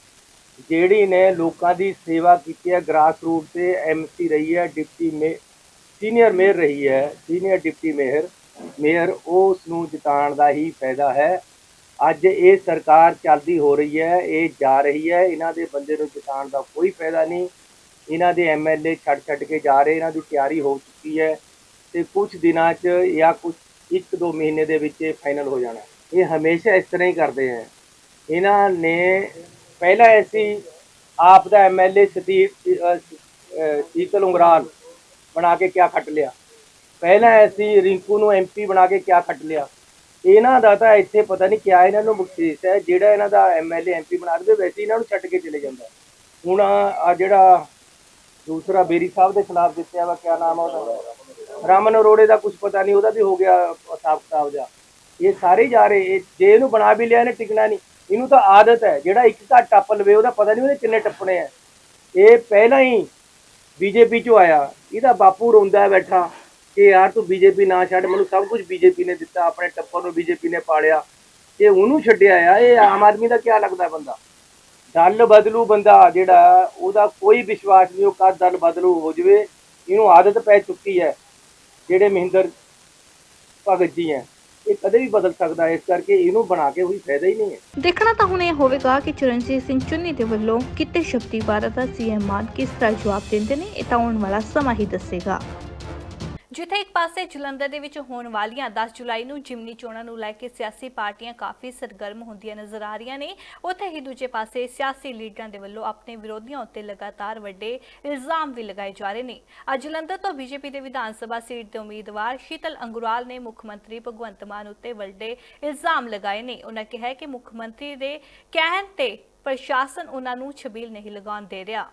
ਜਿਹੜੀ ਨੇ ਲੋਕਾਂ ਦੀ ਸੇਵਾ ਕੀਤੀ ਹੈ ਗ੍ਰਾਸ ਰੂਟ ਤੇ ਐਮਸੀ ਰਹੀ ਹੈ ਡਿਪਟੀ ਮੇ ਸੀਨੀਅਰ ਮੇਅਰ ਰਹੀ ਹੈ ਸੀਨੀਅਰ ਡਿਪਟੀ ਮੇਅਰ। ਮੇਅਰ ਉਸ ਨੂੰ ਜਿਤਾਉਣ ਦਾ ਹੀ ਫਾਇਦਾ ਹੈ। ਅੱਜ ਇਹ ਸਰਕਾਰ ਚੱਲਦੀ ਹੋ ਰਹੀ ਹੈ ਇਹ ਜਾ ਰਹੀ ਹੈ। ਇਹਨਾਂ ਦੇ ਬੰਦੇ ਨੂੰ ਜਿਤਾਉਣ ਦਾ ਕੋਈ ਫਾਇਦਾ ਨਹੀਂ। ਇਹਨਾਂ ਦੇ ਐਮਐਲਏ ਛੱਡ ਛੱਡ ਕੇ ਜਾ ਰਹੇ ਇਹਨਾਂ ਦੀ ਤਿਆਰੀ ਹੋ ਚੁੱਕੀ ਹੈ ਤੇ ਕੁਝ ਦਿਨਾਂ 'ਚ ਜਾਂ ਕੁਝ ਇੱਕ ਦੋ ਮਹੀਨੇ ਦੇ ਵਿੱਚ ਇਹ ਫਾਈਨਲ ਹੋ ਜਾਣਾ। ਇਹ ਹਮੇਸ਼ਾ ਇਸ ਤਰ੍ਹਾਂ ਹੀ ਕਰਦੇ ਹੈ। ਇਹਨਾਂ ਨੇ ਪਹਿਲਾਂ ਐਸੀ ਆਪ ਦਾ ਐਮਐਲਏ ਸਤੀਸ਼ ਅ, ਅ, ਸ਼ੀਤਲ ਉਂਗਰਾਲ ਬਣਾ ਕੇ ਕਿਆ ਖੱਟ ਲਿਆ। ਪਹਿਲਾਂ ਐਸੀ ਰਿੰਕੂ ਨੂੰ ਐਮਪੀ ਬਣਾ ਕੇ ਕਿਆ ਖੱਟ ਲਿਆ। ਇਹਨਾਂ ਦਾ ਤਾਂ ਇੱਥੇ ਪਤਾ ਨਹੀਂ ਕਿਆ ਇਹਨਾਂ ਨੂੰ ਬਖਸ਼ੀਸ਼ ਹੈ। ਜਿਹੜਾ ਇਹਨਾਂ ਦਾ ਐਮਐਲਏ ਐਮਪੀ ਬਣਾ ਦੇ ਵੈਸੇ ਇਹਨਾਂ ਨੂੰ ਛੱਡ ਕੇ ਚਲੇ ਜਾਂਦਾ। ਹੁਣ ਆ ਜਿਹੜਾ ਦੂਸਰਾ ਬੇਰੀ ਸਾਹਿਬ ਦੇ ਖਿਲਾਫ ਜਿੱਤਿਆ ਵਾ, ਕਿਆ ਨਾਮ ਆ ਉਹਦਾ? ਰਾਮਨ ਅਰੋੜੇ ਦਾ ਕੁਝ ਪਤਾ ਨਹੀਂ, ਉਹਦਾ ਵੀ ਹੋ ਗਿਆ ਹਿਸਾਬ ਕਿਤਾਬ ਜਾ। ਇਹ ਸਾਰੇ ਜਾ ਰਹੇ ਜੇ ਇਹਨੂੰ ਬਣਾ ਵੀ ਲਿਆ, ਇਹਨੇ ਟਿਕਣਾ ਨਹੀਂ। ਇਹਨੂੰ ਤਾਂ ਆਦਤ ਹੈ, ਜਿਹੜਾ ਇੱਕ ਘਰ ਟੱਪ ਲਵੇ, ਉਹਦਾ ਪਤਾ ਨਹੀਂ ਉਹਦੇ ਕਿੰਨੇ ਟੱਪਣੇ ਆ। ਇਹ ਪਹਿਲਾਂ ਹੀ ਬੀਜੇਪੀ ਚੋਂ ਆਇਆ। ਇਹਦਾ ਬਾਪੂ ਰੋਂਦਾ ਬੈਠਾ ਕਿ ਯਾਰ ਤੂੰ ਬੀਜੇਪੀ ਨਾ ਛੱਡ, ਮੈਨੂੰ ਸਭ ਕੁਝ ਬੀਜੇਪੀ ਨੇ ਦਿੱਤਾ, ਆਪਣੇ ਟੱਪਰ ਨੂੰ ਬੀਜੇਪੀ ਨੇ ਪਾਲਿਆ। ਤੇ ਉਹਨੂੰ ਛੱਡਿਆ ਆ, ਇਹ ਆਮ ਆਦਮੀ ਦਾ ਕੀ ਲੱਗਦਾ ਬੰਦਾ? ਦਲ ਬਦਲੂ ਬੰਦਾ ਜਿਹੜਾ, ਉਹਦਾ ਕੋਈ ਵਿਸ਼ਵਾਸ ਨਹੀਂ, ਉਹ ਕਦ ਦਲ ਬਦਲੂ ਹੋ ਜਵੇ, ਇਹਨੂੰ ਆਦਤ ਪੈ ਚੁੱਕੀ ਹੈ, ਜਿਹੜੇ ਮਹਿੰਦਰ ਭਗਤ ਜੀ ਹੈ। ਇਹ ਕਦੇ ਵੀ ਬਦਲ ਸਕਦਾ ਹੈ ਇਸ ਕਰਕੇ ਇਹਨੂੰ ਬਣਾ ਕੇ ਕੋਈ ਫਾਇਦਾ ਹੀ ਨਹੀਂ ਹੈ। ਦੇਖਣਾ ਤਾਂ ਹੁਣ ਇਹ ਹੋਵੇਗਾ ਕਿ ਚਰਨਜੀਤ ਸਿੰਘ ਚੁੰਨੀ ਦੇ ਵੱਲੋਂ ਕਿਤੇ ਸ਼ਕਤੀ ਭਾਰਤ ਦਾ ਸੀਐਮ ਮਾਨ ਕਿਸ ਤਰ੍ਹਾਂ ਜਵਾਬ ਦਿੰਦੇ ਨੇ, ਇਹ ਤਾਂ ਆਉਣ ਵਾਲਾ ਸਮਾਂ ਹੀ ਦੱਸੇਗਾ। ਜਿੱਥੇ ਇੱਕ ਪਾਸੇ ਜਲੰਧਰ ਦੇ ਵਿੱਚ ਹੋਣ ਵਾਲੀਆਂ 10 ਜੁਲਾਈ ਨੂੰ ਜਿਮਨੀ ਚੋਣਾਂ ਨੂੰ ਲੈ ਕੇ ਸਿਆਸੀ ਪਾਰਟੀਆਂ ਕਾਫੀ ਸਰਗਰਮ ਹੁੰਦੀਆਂ ਨਜ਼ਰ ਆ ਰਹੀਆਂ ਨੇ, ਉੱਥੇ ਹੀ ਦੂਜੇ ਪਾਸੇ ਸਿਆਸੀ ਲੀਡਰਾਂ ਦੇ ਵੱਲੋਂ ਆਪਣੇ ਵਿਰੋਧੀਆਂ ਉੱਤੇ ਲਗਾਤਾਰ ਵੱਡੇ ਇਲਜ਼ਾਮ ਵੀ ਲਗਾਏ ਜਾ ਰਹੇ ਨੇ। ਅੱਜ ਜਲੰਧਰ ਤੋਂ ਬੀਜੇਪੀ ਦੇ ਵਿਧਾਨ ਸਭਾ ਸੀਟ ਦੇ ਉਮੀਦਵਾਰ ਸ਼ੀਤਲ ਅੰਗੁਰਾਲ ਨੇ ਮੁੱਖ ਮੰਤਰੀ ਭਗਵੰਤ ਮਾਨ ਉੱਤੇ ਵੱਡੇ ਇਲਜ਼ਾਮ ਲਗਾਏ ਨੇ। ਉਹਨਾਂ ਕਿਹਾ ਕਿ ਮੁੱਖ ਮੰਤਰੀ ਦੇ ਕਹਿਣ ਤੇ ਪ੍ਰਸ਼ਾਸਨ ਉਹਨਾਂ ਨੂੰ ਛਬੀਲ ਨਹੀਂ ਲਗਾਉਣ ਦੇ ਰਿਹਾ।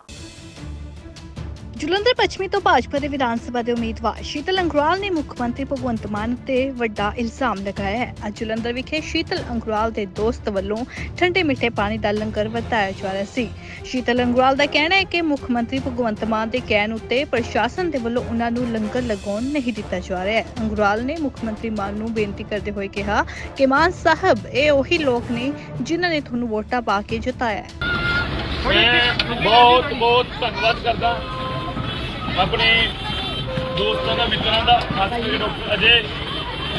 ਜਲੰਧਰ ਪੱਛਮੀ ਤੋਂ ਭਾਜਪਾ ਦੇ ਵਿਧਾਨ ਸਭਾ ਦੇ ਉਮੀਦਵਾਰ ਸ਼ੀਤਲ ਅੰਗਰਵਾਲ ਨੇ ਮੁੱਖ ਮੰਤਰੀ ਭਗਵੰਤ ਮਾਨ ਤੇ ਵੱਡਾ ਇਲਜ਼ਾਮ ਲਗਾਇਆ ਹੈ। ਅੱਜ ਜਲੰਧਰ ਵਿਖੇ ਸ਼ੀਤਲ ਅੰਗਰਾਲ ਦੇ ਦੋਸਤ ਵੱਲੋਂ ਠੰਡੇ ਮਿੱਠੇ ਪਾਣੀ ਦਾ ਲੰਗਰ ਵਰਤਾਇਆ ਜਾ ਰਿਹਾ ਸੀ। ਸ਼ੀਤਲ ਅੰਗਰਾਲ ਦਾ ਕਹਿਣਾ ਹੈ ਕਿ ਮੁੱਖ ਮੰਤਰੀ ਭਗਵੰਤ ਮਾਨ ਦੇ ਕਹਿਣ ਉੱਤੇ ਪ੍ਰਸ਼ਾਸਨ ਦੇ ਵੱਲੋਂ ਉਹਨਾਂ ਨੂੰ ਲੰਗਰ ਲਗਾਉਣ ਨਹੀਂ ਦਿੱਤਾ ਜਾ ਰਿਹਾ ਹੈ। ਅੰਗਰਾਲ ਨੇ ਮੁੱਖ ਮੰਤਰੀ ਮਾਨ ਨੂੰ ਬੇਨਤੀ ਕਰਦੇ ਹੋਏ ਕਿਹਾ ਕਿ ਮਾਨ ਸਾਹਿਬ, ਇਹ ਉਹੀ ਲੋਕ ਨੇ ਜਿਨ੍ਹਾਂ ਨੇ ਤੁਹਾਨੂੰ ਵੋਟਾਂ ਪਾ ਕੇ ਜਿਤਾਇਆ ਹੈ। ਮੈਂ ਬਹੁਤ ਬਹੁਤ ਧੰਨਵਾਦ ਕਰਦਾ। ਆਪਣੇ ਦੋਸਤਾਂ ਦਾ ਮਿੱਤਰਾਂ ਦਾ ਖਾਸ ਕਰਕੇ ਡਾਕਟਰ ਅਜੇ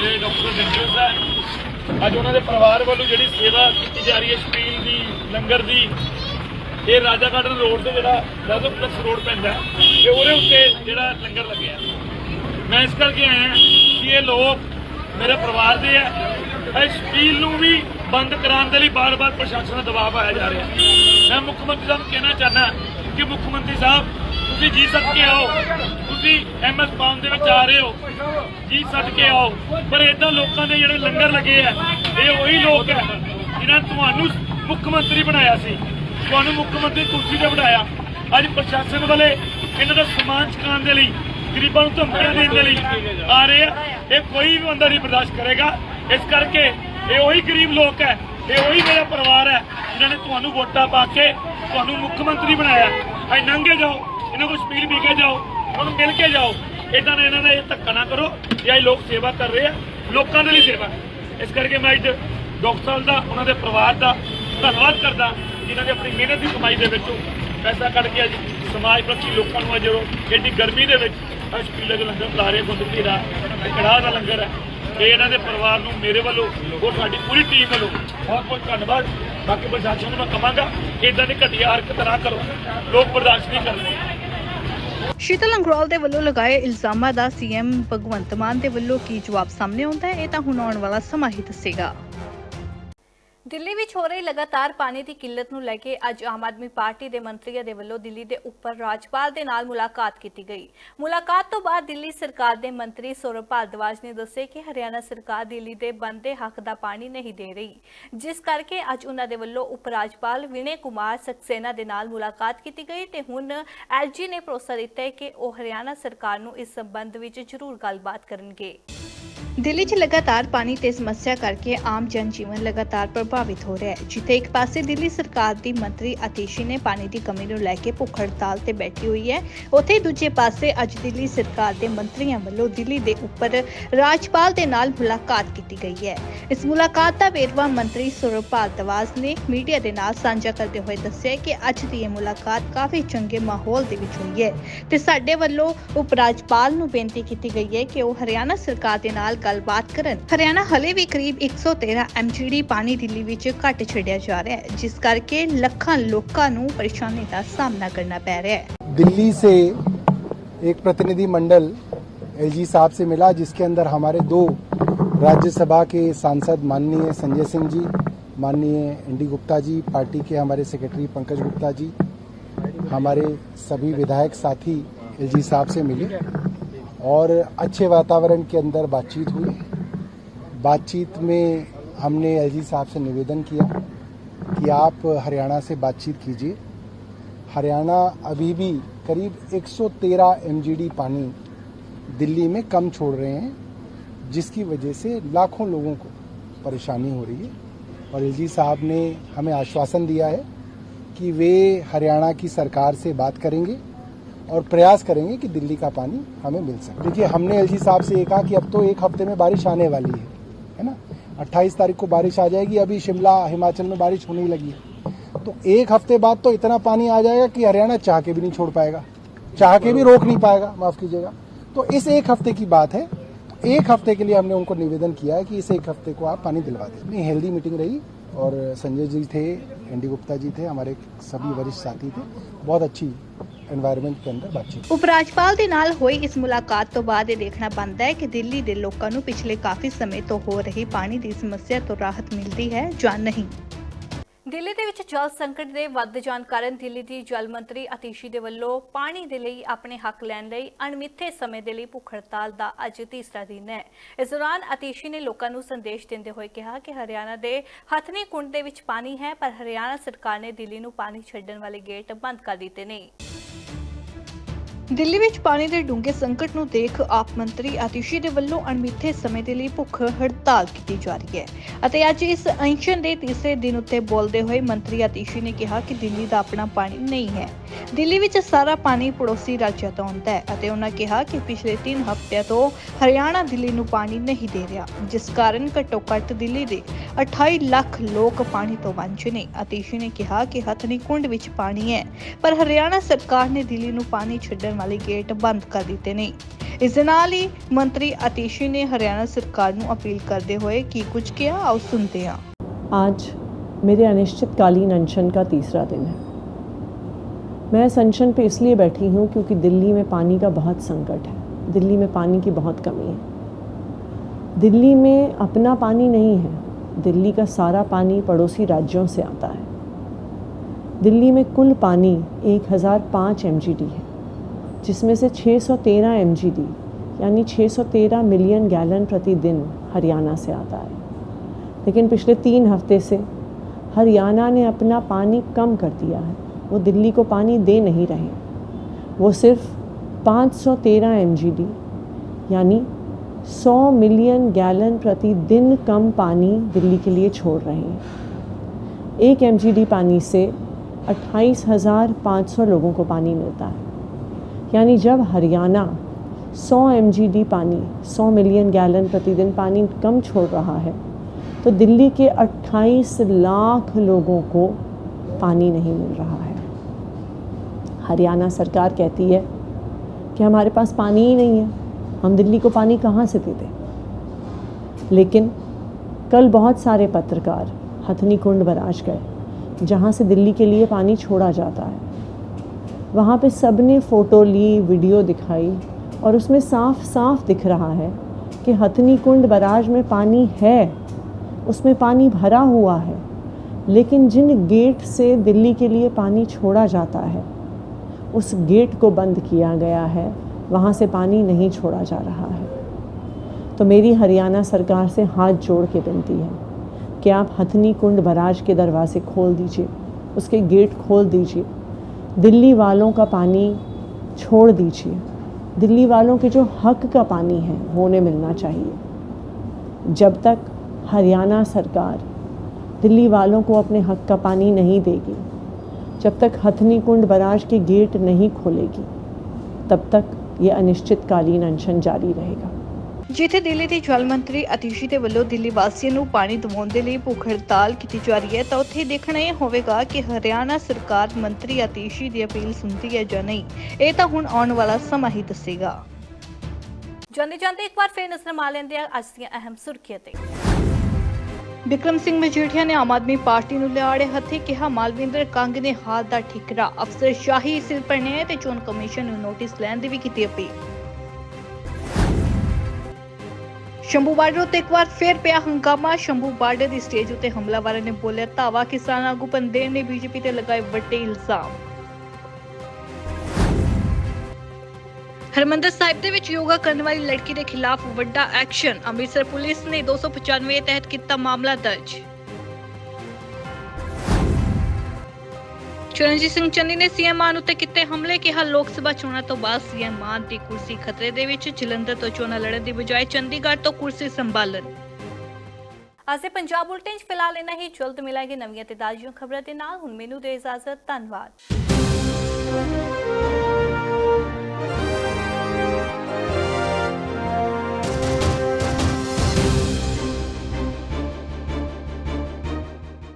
ਤੇ ਡਾਕਟਰ ਦਿਲਜੀਤ ਦਾ। ਅੱਜ ਉਹਨਾਂ ਦੇ ਪਰਿਵਾਰ ਵੱਲੋਂ ਜਿਹੜੀ ਸੇਵਾ ਕੀਤੀ ਜਾ ਰਹੀ ਹੈ ਸ਼ਪੀਲ ਦੀ ਲੰਗਰ ਦੀ ਇਹ ਰਾਜਾ ਗਾਰਡਨ ਰੋਡ ਤੇ ਜਿਹੜਾ ਰਾਜਾ ਪਲੱਸ ਰੋਡ ਪੈਂਦਾ ਹੈ, ਤੇ ਉਹਦੇ ਉੱਤੇ ਜਿਹੜਾ ਲੰਗਰ ਲੱਗਿਆ। ਮੈਂ ਇਸ ਕਰਕੇ ਆਇਆ ਕਿ ਇਹ ਲੋਕ ਮੇਰੇ ਪਰਿਵਾਰ ਦੇ ਆ। ਇਹ ਸ਼ਪੀਲ ਨੂੰ ਵੀ ਬੰਦ ਕਰਾਉਣ ਦੇ ਲਈ ਬਾਰ-ਬਾਰ ਪ੍ਰਸ਼ਾਸਨ ਦਾ ਦਬਾਅ ਪਾਇਆ ਜਾ ਰਿਹਾ। ਮੈਂ ਮੁੱਖ ਮੰਤਰੀ ਸਾਹਿਬ ਨੂੰ ਕਹਿਣਾ ਚਾਹਨਾ ਕਿ ਮੁੱਖ ਮੰਤਰੀ ਸਾਹਿਬ ਤੁਸੀਂ ਜੀ ਸੱਦ ਕੇ ਆਓ ਤੁਸੀਂ ਐਮਐਸ ਪਾਉਣ ਦੇ ਵਿੱਚ ਆ ਰਹੇ ਹੋ। ਜੀ ਸੱਦ ਕੇ ਆਓ ਪਰ ਇਦਾਂ ਲੋਕਾਂ ਦੇ ਜਿਹੜੇ ਲੰਗਰ ਲੱਗੇ ਆ, ਇਹ ਉਹੀ ਲੋਕ ਹੈ ਜਿਨ੍ਹਾਂ ਨੇ ਤੁਹਾਨੂੰ ਮੁੱਖ ਮੰਤਰੀ ਬਣਾਇਆ ਸੀ। ਤੁਹਾਨੂੰ ਮੁੱਖ ਮੰਤਰੀ ਕੁਰਸੀ ਤੇ ਬਣਾਇਆ। ਅੱਜ ਪ੍ਰਸ਼ਾਸਨ ਵਾਲੇ ਇਹਨਾਂ ਦਾ ਸਮਾਨ ਚੁਕਾਉਣ ਦੇ ਲਈ, ਗਰੀਬਾਂ ਨੂੰ ਧਮਕੀਆਂ ਦੇਣ ਦੇ ਲਈ ਆ ਰਹੇ ਆ। ਇਹ ਕੋਈ ਵੀ ਬੰਦਾ ਨਹੀਂ ਬਰਦਾਸ਼ਤ ਕਰੇਗਾ। ਇਸ ਕਰਕੇ ਇਹ ਉਹੀ ਗਰੀਬ ਲੋਕ ਹੈ ਇਹ ਉਹੀ ਮੇਰਾ ਪਰਿਵਾਰ ਹੈ ਜਿਨ੍ਹਾਂ ਨੇ ਤੁਹਾਨੂੰ ਵੋਟਾਂ ਪਾ ਕੇ ਤੁਹਾਨੂੰ ਮੁੱਖ ਮੰਤਰੀ ਬਣਾਇਆ। ਭਾਈ ਨੰਗੇ ਜਾਓ। ਇਹਨਾਂ ਕੋਲ ਸਪੀਡ ਪੀ ਕੇ ਜਾਓ? ਉਹਨਾਂ ਨੂੰ ਮਿਲ ਕੇ ਜਾਓ। ਇਦਾਂ ਨਾ ਇਹਨਾਂ ਦਾ ਇਹ ਧੱਕਾ ਨਾ ਕਰੋ ਇਹ ਲੋਕ ਸੇਵਾ ਕਰ ਰਹੇ ਆ। ਲੋਕਾਂ ਦੇ ਲਈ ਸੇਵਾ। ਇਸ ਕਰਕੇ ਮੈਂ ਅੱਜ ਡਾਕਟਰ ਸਾਹਿਬ ਦਾ, ਉਹਨਾਂ ਦੇ ਪਰਿਵਾਰ ਦਾ ਧੰਨਵਾਦ ਕਰਦਾ, ਜਿਨ੍ਹਾਂ ਨੇ ਆਪਣੀ ਮਿਹਨਤ ਦੀ ਕਮਾਈ ਦੇ ਵਿੱਚੋਂ ਪੈਸਾ ਕੱਢ ਕੇ ਅੱਜ ਸਮਾਜ ਪ੍ਰਤੀ ਲੋਕਾਂ ਨੂੰ ਅੱਜ ਉਹ ਐਡੀ ਗਰਮੀ ਦੇ ਵਿੱਚ ਅੱਜ ਪੀਲੇ ਦੇ ਲੰਗਰ ਲਾ ਰਹੇ ਗੁੰਦ ਭੀਰਾ ਕੜਾਹ ਦਾ ਲੰਗਰ ਹੈ। ਤੇ ਇਹਨਾਂ ਦੇ ਪਰਿਵਾਰ ਨੂੰ, ਮੇਰੇ ਵੱਲੋਂ ਹੋਰ ਸਾਡੀ ਪੂਰੀ ਟੀਮ ਵੱਲੋਂ ਬਹੁਤ ਬਹੁਤ ਧੰਨਵਾਦ। ਬਾਕੀ ਪ੍ਰਸ਼ਾਸਨ ਨੂੰ ਮੈਂ ਕਹਾਂਗਾ ਕਿ ਇਦਾਂ ਦੀ ਘਟੀਆ ਹਰਕਤ ਨਾ ਕਰੋ। ਲੋਕ ਬਰਦਾਸ਼ਤ ਨਹੀਂ ਕਰਦੇ ਸ਼ੀਤਲ ਅੰਗਰਵਾਲ ਦੇ ਵੱਲੋਂ ਲਗਾਏ ਇਲਜ਼ਾਮਾਂ ਦਾ ਸੀਐਮ ਭਗਵੰਤ ਮਾਨ ਦੇ ਵੱਲੋਂ ਕੀ ਜਵਾਬ ਸਾਹਮਣੇ ਆਉਂਦਾ ਹੈ, ਇਹ ਤਾਂ ਹੁਣ ਆਉਣ ਵਾਲਾ ਸਮਾਂ ਹੀ ਦੱਸੇਗਾ। ਦਿੱਲੀ ਵਿੱਚ ਹੋ ਰਹੀ ਲਗਾਤਾਰ ਪਾਣੀ ਦੀ ਕਿੱਲਤ ਨੂੰ ਲੈ ਕੇ ਅੱਜ ਆਮ ਆਦਮੀ ਪਾਰਟੀ ਦੇ ਮੰਤਰੀਆਂ ਦੇ ਵੱਲੋਂ ਦਿੱਲੀ ਦੇ ਉੱਪਰ ਰਾਜਪਾਲ ਦੇ ਨਾਲ ਮੁਲਾਕਾਤ ਕੀਤੀ ਗਈ। ਮੁਲਾਕਾਤ ਤੋਂ ਬਾਅਦ ਦਿੱਲੀ ਸਰਕਾਰ ਦੇ ਮੰਤਰੀ ਸੌਰਵ ਭਾਰਦਵਾਜ ਨੇ ਦੱਸਿਆ ਕਿ ਹਰਿਆਣਾ ਸਰਕਾਰ ਦਿੱਲੀ ਦੇ ਬੰਦੇ ਹੱਕ ਦਾ ਪਾਣੀ ਨਹੀਂ ਦੇ ਰਹੀ। ਜਿਸ ਕਰਕੇ ਅੱਜ ਉਹਨਾਂ ਦੇ ਵੱਲੋਂ ਉਪ ਰਾਜਪਾਲ ਵਿਨੇ ਕੁਮਾਰ ਸਕਸੇਨਾ ਦੇ ਨਾਲ ਮੁਲਾਕਾਤ ਕੀਤੀ ਗਈ ਤੇ ਹੁਣ ਐਲਜੀ ਨੇ ਭਰੋਸਾ ਦਿੱਤਾ ਹੈ ਕਿ ਉਹ ਹਰਿਆਣਾ ਸਰਕਾਰ ਨੂੰ ਇਸ ਸੰਬੰਧ ਵਿੱਚ ਜ਼ਰੂਰ ਗੱਲਬਾਤ ਕਰਨਗੇ। ਦਿੱਲੀ 'ਚ ਲਗਾਤਾਰ ਪਾਣੀ ਤੇ ਸਮੱਸਿਆ ਕਰਕੇ ਆਮ ਜਨ ਜੀਵਨ ਲਗਾਤਾਰ ਪ੍ਰਭਾਵਿਤ ਹੋ ਰਿਹਾ ਹੈ। ਜਿੱਥੇ ਇੱਕ ਪਾਸੇ ਦਿੱਲੀ ਸਰਕਾਰ ਦੀ ਮੰਤਰੀ ਅਤੀਸ਼ੀ ਨੇ ਪਾਣੀ ਦੀ ਕਮੀ ਨੂੰ ਲੈ ਕੇ ਭੁੱਖ ਹੜਤਾਲ ਤੇ ਬੈਠੀ ਹੋਈ ਹੈ, ਉੱਥੇ ਦੂਜੇ ਪਾਸੇ ਅੱਜ ਦਿੱਲੀ ਸਰਕਾਰ ਦੇ ਮੰਤਰੀਆਂ ਵੱਲੋਂ ਦਿੱਲੀ ਦੇ ਉੱਪਰ ਰਾਜਪਾਲ ਦੇ ਨਾਲ ਮੁਲਾਕਾਤ ਕੀਤੀ ਗਈ ਹੈ। ਇਸ ਮੁਲਾਕਾਤ ਦਾ ਵੇਰਵਾ ਮੰਤਰੀ ਸੁਰਭ ਭਾਰਦਵਾਜ ਨੇ ਮੀਡੀਆ ਦੇ ਨਾਲ ਸਾਂਝਾ ਕਰਦੇ ਹੋਏ ਦੱਸਿਆ ਕਿ ਅੱਜ ਦੀ ਇਹ ਮੁਲਾਕਾਤ ਕਾਫੀ ਚੰਗੇ ਮਾਹੌਲ ਦੇ ਵਿੱਚ ਹੋਈ ਹੈ ਤੇ ਸਾਡੇ ਵੱਲੋਂ ਉਪ ਰਾਜਪਾਲ ਨੂੰ ਬੇਨਤੀ ਕੀਤੀ ਗਈ ਹੈ ਕਿ ਉਹ ਹਰਿਆਣਾ ਸਰਕਾਰ ਦੇ ਨਾਲ ਗੱਲਬਾਤ ਕਰਨ ਹਰਿਆਣਾ ਹਲੇ ਵੀ ਕਰੀਬ 113 ਐਮਜੀਡੀ ਪਾਣੀ ਦਿੱਲੀ ਵਿੱਚ ਘੱਟ ਛੱਡਿਆ ਜਾ ਰਿਹਾ ਹੈ ਜਿਸ ਕਰਕੇ ਲੱਖਾਂ ਲੋਕਾਂ ਨੂੰ ਪਰੇਸ਼ਾਨੀ ਦਾ ਸਾਹਮਣਾ ਕਰਨਾ ਪੈ ਰਿਹਾ ਹੈ दिल्ली से एक प्रतिनिधि मंडल एलजी साहब से मिला जिसके अंदर हमारे दो राज्यसभा के सांसद माननीय संजय सिंह जी माननीय एनडी गुप्ता जी पार्टी के हमारे सेक्रेटरी पंकज गुप्ता जी हमारे सभी विधायक साथी एलजी साहब से मिले और अच्छे वातावरण के अंदर बातचीत हुई। बातचीत में हमने एलजी साहब से निवेदन किया कि आप हरियाणा से बातचीत कीजिए। हरियाणा अभी भी करीब 113 एमजीडी पानी दिल्ली में कम छोड़ रहे हैं, जिसकी वजह से लाखों लोगों को परेशानी हो रही है। और एलजी साहब ने हमें आश्वासन दिया है कि वे हरियाणा की सरकार से बात करेंगे। और प्रयास करेंगे कि दिल्ली का पानी हमें मिल सके। देखिए, हमने एलजी साहब से ये कहा कि अब तो एक हफ़्ते में बारिश आने वाली है है ना? 28 तारीख को बारिश आ जाएगी, अभी शिमला, हिमाचल में बारिश होने लगी है। तो एक हफ़्ते बाद तो इतना पानी आ जाएगा कि हरियाणा चाह के भी नहीं छोड़ पाएगा। चाह के भी रोक नहीं पाएगा, माफ़ कीजिएगा। तो इस एक हफ़्ते की बात है। तो एक हफ़्ते के लिए हमने उनको निवेदन किया है कि इस एक हफ़्ते को आप पानी दिलवा दें। नहीं हेल्दी मीटिंग रही और संजय जी थे एनडी गुप्ता जी थे, हमारे सभी वरिष्ठ साथी थे। बहुत अच्छी एनवायरनमेंट के अंदर बातचीत ਉਪ ਰਾਜਪਾਲ ਦੇ ਨਾਲ ਹੋਈ ਇਸ ਮੁਲਾਕਾਤ ਤੋਂ ਬਾਅਦ ਇਹ ਦੇਖਣਾ ਬਣਦਾ ਹੈ ਕਿ ਦਿੱਲੀ ਦੇ ਲੋਕਾਂ ਨੂੰ ਪਿਛਲੇ ਕਾਫੀ ਸਮੇਂ ਤੋਂ ਹੋ ਰਹੀ ਪਾਣੀ ਦੀ ਸਮੱਸਿਆ ਤੋਂ ਰਾਹਤ ਮਿਲਦੀ ਹੈ ਜਾਂ ਨਹੀਂ ਦਿੱਲੀ ਦੇ ਵਿੱਚ ਜਲ ਸੰਕਟ ਦੇ ਵੱਧ ਜਾਣ ਕਾਰਨ ਦਿੱਲੀ ਦੀ ਜਲ ਮੰਤਰੀ ਅਤੀਸ਼ੀ ਦੇ ਵੱਲੋਂ ਪਾਣੀ ਦੇ ਲਈ ਆਪਣੇ ਹੱਕ ਲੈਣ ਲਈ ਅਣਮਿੱਥੇ ਸਮੇਂ ਦੇ ਲਈ ਭੁੱਖ ਹੜਤਾਲ ਦਾ ਅੱਜ ਤੀਸਰਾ ਦਿਨ ਹੈ ਇਸ ਦੌਰਾਨ ਅਤੀਸ਼ੀ ਨੇ ਲੋਕਾਂ ਨੂੰ ਸੰਦੇਸ਼ ਦਿੰਦੇ ਹੋਏ ਕਿਹਾ ਕਿ ਹਰਿਆਣਾ ਦੇ ਹਥਨੀ ਕੁੰਡ ਦੇ ਵਿੱਚ ਪਾਣੀ ਹੈ ਪਰ ਹਰਿਆਣਾ ਸਰਕਾਰ ਨੇ ਦਿੱਲੀ ਨੂੰ ਪਾਣੀ ਛੱਡਣ ਵਾਲੇ ਗੇਟ ਬੰਦ ਕਰ ਦਿੱਤੇ ਨੇ ਦਿੱਲੀ ਵਿੱਚ ਪਾਣੀ ਦੇ ਡੂੰਘੇ ਸੰਕਟ ਨੂੰ ਦੇਖ ਆਪ ਮੰਤਰੀ ਆਤਿਸ਼ੀ ਦੇ ਵੱਲੋਂ ਅਣਮਿੱਥੇ ਸਮੇਂ ਦੇ ਲਈ ਭੁੱਖ ਹੜਤਾਲ ਕੀਤੀ ਜਾ ਰਹੀ ਹੈ। ਅਤੇ ਅੱਜ ਇਸ ਅੰਸ਼ਨ ਦੇ ਤੀਸਰੇ ਦਿਨ ਉੱਤੇ ਬੋਲਦੇ ਹੋਏ ਮੰਤਰੀ ਆਤਿਸ਼ੀ ਨੇ ਕਿਹਾ ਕਿ ਦਿੱਲੀ ਦਾ ਆਪਣਾ ਪਾਣੀ ਨਹੀਂ ਹੈ। ਦਿੱਲੀ ਵਿੱਚ ਸਾਰਾ ਪਾਣੀ ਪੜੋਸੀ ਰਾਜਾਂ ਤੋਂ ਆਉਂਦਾ ਹੈ ਅਤੇ ਉਹਨਾਂ ਕਿਹਾ ਕਿ ਪਿਛਲੇ 3 ਹਫ਼ਤਿਆਂ ਤੋਂ ਹਰਿਆਣਾ ਦਿੱਲੀ ਨੂੰ ਪਾਣੀ ਨਹੀਂ ਦੇ ਰਿਹਾ, ਜਿਸ ਕਾਰਨ ਘੱਟੋ ਘੱਟ ਦਿੱਲੀ ਦੇ 28 ਲੱਖ ਲੋਕ ਪਾਣੀ ਤੋਂ ਵਾਂਝੇ ਨੇ। ਆਤਿਸ਼ੀ ਨੇ ਕਿਹਾ ਕਿ ਹਥਨੀ ਕੁੰਡ ਵਿੱਚ ਪਾਣੀ ਹੈ, ਪਰ ਹਰਿਆਣਾ ਸਰਕਾਰ ਨੇ ਦਿੱਲੀ ਨੂੰ ਪਾਣੀ ਛੱਡਣ ਵਾਲੇ ਗੇਟ ਬੰਦ ਕਰ ਦਿੱਤੇ ਨੇ ਇਸ ਦੇ ਨਾਲ ਹੀ ਮੰਤਰੀ ਆਤੀਸ਼ੀ ਨੇ ਹਰਿਆਣਾ ਸਰਕਾਰ ਨੂੰ ਅਪੀਲ ਕਰਦੇ ਹੋਏ ਕੀ ਕੁਝ ਕਿਹਾ ਆਓ ਸੁਣਦੇ ਹਾਂ आज मेरे अनिश्चितकालीन अनशन का तीसरा दिन है मैं इस अनशन पे इसलिए बैठी हूँ क्योंकि दिल्ली में पानी का बहुत संकट है दिल्ली में पानी की बहुत कमी है दिल्ली में अपना पानी नहीं है दिल्ली का सारा पानी पड़ोसी राज्यों से आता है दिल्ली में कुल पानी 1005 एमजीडी है जिसमें से 613 एमजीडी यानी 613 मिलियन गैलन प्रतिदिन हरियाणा से आता है। लेकिन पिछले तीन हफ़्ते से हरियाणा ने अपना पानी कम कर दिया है। वो दिल्ली को पानी दे नहीं रहे वो सिर्फ़ 513 एमजीडी यानी 100 मिलियन गैलन प्रतिदिन कम पानी दिल्ली के लिए छोड़ रहे हैं। एक एमजीडी पानी से 28,500 लोगों को पानी मिलता है। यानी जब हरियाणा 100 एम पानी 100 मिलियन गैलन प्रतिदिन पानी कम छोड़ रहा है तो दिल्ली के 28 लाख लोगों को पानी नहीं मिल रहा है। हरियाणा सरकार कहती है कि हमारे पास पानी ही नहीं है, हम दिल्ली को पानी कहाँ से दे दें लेकिन कल बहुत सारे पत्रकार हथनी कुंड बराज गए, जहाँ से दिल्ली के लिए पानी छोड़ा जाता है। वहाँ पे सबने फ़ोटो ली, वीडियो दिखाई और उसमें साफ़ साफ़ दिख रहा है कि हथनी कुंड बराज में पानी है, उसमें पानी भरा हुआ है, लेकिन जिन गेट से दिल्ली के लिए पानी छोड़ा जाता है, उस गेट को बंद किया गया है, वहाँ से पानी नहीं छोड़ा जा रहा है। तो मेरी हरियाणा सरकार से हाथ जोड़ के विनती है कि आप हथनी कुंड बराज के दरवाजे खोल दीजिए, उसके गेट खोल दीजिए। दिल्ली वालों का पानी छोड़ दीजिए। दिल्ली वालों के जो हक का पानी है, वो उन्हें मिलना चाहिए। जब तक हरियाणा सरकार दिल्ली वालों को अपने हक का पानी नहीं देगी, जब तक हथनी कुंड बराज के गेट नहीं खोलेगी, तब तक ये अनिश्चितकालीन अनशन जारी रहेगा। ਜਿੱਥੇ ਦਿੱਲੀ ਦੇ ਜਲ ਮੰਤਰੀ ਅਤੀਸ਼ੀ ਦੇ ਵੱਲੋਂ ਦਿੱਲੀ ਵਾਸੀਆਂ ਨੂੰ ਪਾਣੀ ਦਿਵਾਉਣ ਦੇ ਲਈ ਭੁੱਖ ਹੜਤਾਲ ਕੀਤੀ ਜਾ ਰਹੀ ਹੈ ਤਾਂ ਉੱਥੇ ਦੇਖਣਾ ਇਹ ਹੋਵੇਗਾ ਕਿ ਹਰਿਆਣਾ ਸਰਕਾਰ ਮੰਤਰੀ ਅਤੀਸ਼ੀ ਦੀ ਅਪੀਲ ਸੁਣਦੀ ਹੈ ਜਾਂ ਨਹੀਂ। ਇਹ ਤਾਂ ਹੁਣ ਆਉਣ ਵਾਲਾ ਸਮਾਂ ਹੀ ਦੱਸੇਗਾ। ਜਾਂਦੇ ਜਾਂਦੇ ਇੱਕ ਵਾਰ ਫੇਰ ਨਜ਼ਰ ਮਾਰ ਲੈਂਦੇ ਆ ਅੱਜ ਦੀਆਂ ਅਹਿਮ ਸੁਰਖੀਆਂ ਤੇ। ਵਿਕਰਮ ਸਿੰਘ ਮਜੀਠੀਆ ਨੇ ਆਮ ਆਦਮੀ ਪਾਰਟੀ ਨੂੰ ਲਿਆੜੇ ਹੱਥੀ ਕਿਹਾ ਮਾਲਵਿੰਦਰ ਕੰਗ ਨੇ ਹਾਲ ਦਾ ਠਿਕਰਾ। ਅਫਸਰ ਸ਼ਾਹੀ ਸਿਰ ਪੜਨੇ ਤੇ ਚੋਣ ਕਮਿਸ਼ਨ ਨੂੰ ਨੋਟਿਸ ਲੈਣ ਦੀ ਵੀ ਕੀਤੀ ਅਪੀਲ। ਸ਼ੰਭੂ ਬਾਰਡਰ ਉੱਤੇ ਇੱਕ ਵਾਰ ਫੇਰ ਪਿਆ ਹੰਗਾਮਾ। ਸ਼ੰਭੂ ਬਾਰਡਰ ਦੀ ਸਟੇਜ ਉੱਤੇ ਹਮਲਾਵਰਾਂ ਨੇ ਬੋਲਿਆ, ਧਾਵਾ ਕਿਸਾਨ ਆਗੂ ਪੰਦੇਰ ਨੇ ਬੀਜੇਪੀ ਤੇ ਲਗਾਏ ਵੱਡੇ ਇਲਜ਼ਾਮ। ਹਰਮੰਦਰ ਸਾਹਿਬ ਦੇ ਵਿੱਚ ਯੋਗਾ ਕਰਨ ਵਾਲੀ ਲੜਕੀ ਦੇ ਖਿਲਾਫ ਵੱਡਾ ਐਕਸ਼ਨ। ਅੰਮ੍ਰਿਤਸਰ ਪੁਲਿਸ ਨੇ 295 ਤਹਿਤ ਕੀਤਾ ਮਾਮਲਾ ਦਰਜ। ਚਰਨਜੀਤ ਸਿੰਘ ਚੰਨੀ ਨੇ ਸੀਐਮ ਮਾਨ ਉੱਤੇ ਕੀਤੇ ਹਮਲੇ ਕਿਹਾ ਲੋਕ ਸਭਾ ਚੋਣਾਂ ਤੋਂ ਬਾਅਦ ਸੀਐਮ ਮਾਨ ਦੀ ਕੁਰਸੀ ਖਤਰੇ ਦੇ ਵਿੱਚ, ਜਲੰਧਰ ਤੋਂ ਚੋਣਾਂ ਲੜਨ ਦੀ ਬਜਾਏ ਚੰਡੀਗੜ੍ਹ ਤੋਂ ਕੁਰਸੀ ਸੰਭਾਲਣ। ਅੱਜ ਦੇ ਪੰਜਾਬ ਬੁਲਟਨ 'ਚ ਫਿਲਹਾਲ ਇੰਨਾ ਹੀ। ਜਲਦ ਮਿਲਾਂਗੇ ਨਵੀਆਂ ਤੇ ਤਾਜ਼ੀਆਂ ਖਬਰਾਂ ਦੇ ਨਾਲ। ਹੁਣ ਮੈਨੂੰ ਦੇ ਇਜਾਜ਼ਤ, ਧੰਨਵਾਦ।